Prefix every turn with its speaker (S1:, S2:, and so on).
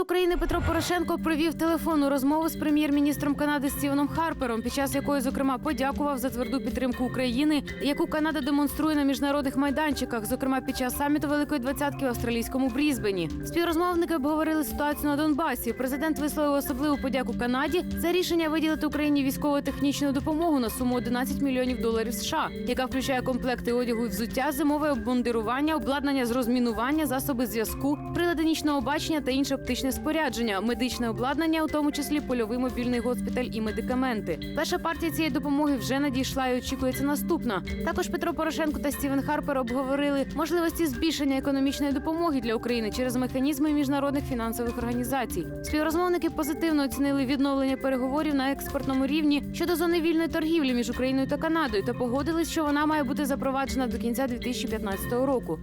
S1: України Петро Порошенко провів телефонну розмову з прем'єр-міністром Канади Стівеном Харпером, під час якої, зокрема, подякував за тверду підтримку України, яку Канада демонструє на міжнародних майданчиках, зокрема під час саміту Великої двадцятки в австралійському Брізбені. Співрозмовники обговорили ситуацію на Донбасі. Президент висловив особливу подяку Канаді за рішення виділити Україні військово-технічну допомогу на суму 11 мільйонів доларів США, яка включає комплекти одягу і взуття, зимове обмундирування, обладнання з розмінування, засоби зв'язку, прилади нічного бачення та інше оптичне спорядження, медичне обладнання, у тому числі польовий мобільний госпіталь і медикаменти. Перша партія цієї допомоги вже надійшла і очікується наступна. Також Петро Порошенко та Стівен Харпер обговорили можливості збільшення економічної допомоги для України через механізми міжнародних фінансових організацій. Співрозмовники позитивно оцінили відновлення переговорів на експортному рівні щодо зони вільної торгівлі між Україною та Канадою та погодились, що вона має бути запроваджена до кінця 2015 року.